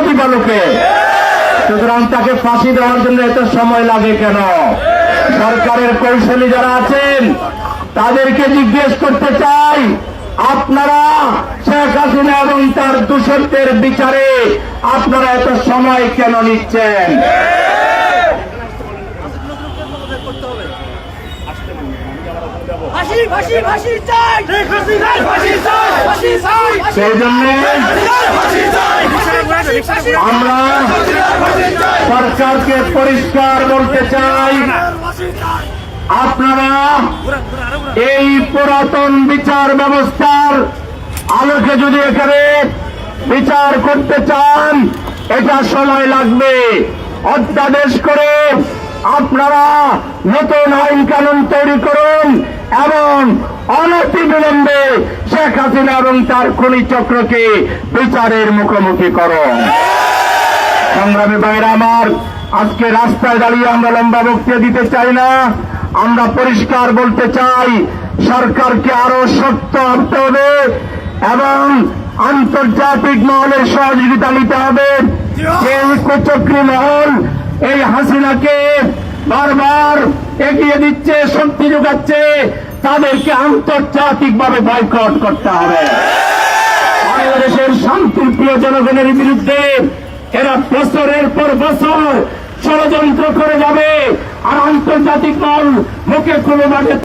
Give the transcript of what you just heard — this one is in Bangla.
প্রতিপালকে সুতরাং তাকে ফাঁসি দেওয়ার জন্য এত সময় লাগে কেন? সরকারের কৌশলী যারা আছেন তাদেরকে জিজ্ঞেস করতে চাই আপনারা শেখ হাসিনা এবং তার দূষণের বিচারে আপনারা এত সময় কেন নিচ্ছেন? সেই জন্য আমরা সরকারকে পরিষ্কার বলতে চাই, আপনারা এই পুরাতন বিচার ব্যবস্থার আলোকে যদি এখানে বিচার করতে চান, এটা সময় লাগবে। অধ্যাদেশ করে আপনারা নতুন আইন কানুন তৈরি করুন এবং অনতি শেখ হাসিনা এবং তার খনি চক্রকে বিচারের মুখোমুখি করুন সংগ্রামী ভাইরা আমার, আজকে রাস্তায় দাঁড়িয়ে আমরা লম্বা বক্তৃতা দিতে চাই না। আমরা পরিষ্কার বলতে চাই, সরকারকে আরও শক্ত হতে হবে এবং আন্তর্জাতিক মহলের সহযোগিতা নিতে হবে। যে কুচক্রী মহল এই হাসিনাকে বারবার এগিয়ে দিচ্ছে, শক্তি যোগাচ্ছে তাদেরকে আন্তর্জাতিকভাবে বয়কট করতে হবে। বাংলাদেশের শান্তির প্রিয় জনগণের বিরুদ্ধে এরা বছরের পর বছর ষড়যন্ত্র করে যাবে, আর আন্তর্জাতিক দল মুখে মাঠে